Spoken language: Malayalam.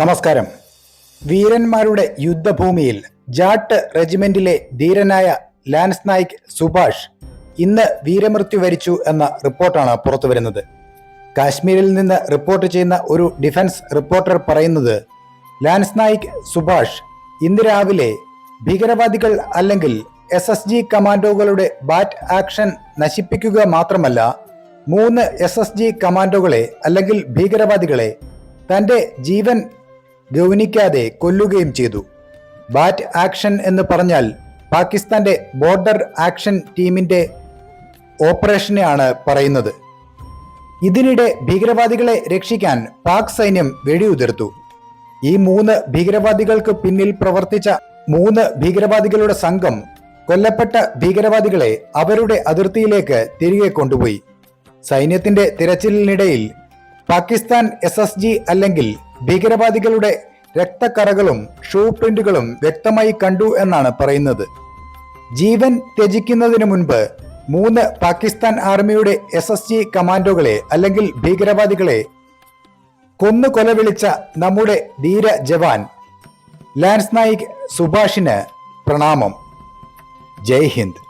നമസ്കാരം. വീരന്മാരുടെ യുദ്ധഭൂമിയിൽ ജാട്ട് റെജിമെന്റിലെ ധീരനായ ലാൻസ് നായിക് സുഭാഷ് ഇന്ന് വീരമൃത്യു വരിച്ചു എന്ന റിപ്പോർട്ടാണ് പുറത്തുവരുന്നത് കാശ്മീരിൽ നിന്ന് റിപ്പോർട്ട് ചെയ്യുന്ന ഒരു ഡിഫൻസ് റിപ്പോർട്ടർ പറയുന്നത് ലാൻസ് നായിക് സുഭാഷ് ഇന്ന് രാവിലെ ഭീകരവാദികൾ അല്ലെങ്കിൽ എസ് എസ് ജി കമാൻഡോകളുടെ ബാറ്റ് ആക്ഷൻ നശിപ്പിക്കുക മാത്രമല്ല മൂന്ന് എസ് എസ് ജി കമാൻഡോകളെ അല്ലെങ്കിൽ ഭീകരവാദികളെ തന്റെ ജീവൻ ഗൗനിക്കാതെ കൊല്ലുകയും ചെയ്തു. ബാറ്റ് ആക്ഷൻ എന്ന് പറഞ്ഞാൽ പാകിസ്ഥാന്റെ ബോർഡർ ആക്ഷൻ ടീമിന്റെ ഓപ്പറേഷനെയാണ് പറയുന്നത്. ഇതിനിടെ ഭീകരവാദികളെ രക്ഷിക്കാൻ പാക് സൈന്യം വെടിയുതിർത്തു. ഈ മൂന്ന് ഭീകരവാദികൾക്ക് പിന്നിൽ പ്രവർത്തിച്ച മൂന്ന് ഭീകരവാദികളുടെ സംഘം കൊല്ലപ്പെട്ട ഭീകരവാദികളെ അവരുടെ അതിർത്തിയിലേക്ക് തിരികെ കൊണ്ടുപോയി. സൈന്യത്തിന്റെ തിരച്ചിലിനിടയിൽ പാകിസ്ഥാൻ എസ് എസ് ജി അല്ലെങ്കിൽ ഭീകരവാദികളുടെ രക്തക്കറകളും ഷൂ പ്രിന്റുകളും വ്യക്തമായി കണ്ടു എന്നാണ് പറയുന്നത്. ജീവൻ ത്യജിക്കുന്നതിന് മുൻപ് മൂന്ന് പാകിസ്ഥാൻ ആർമിയുടെ എസ് എസ് ജി കമാൻഡോകളെ അല്ലെങ്കിൽ ഭീകരവാദികളെ കൊന്നു കൊലവിളിച്ച നമ്മുടെ ധീര ജവാൻ ലാൻസ് നായിക് സുഭാഷിന് പ്രണാമം. ജയ് ഹിന്ദ്.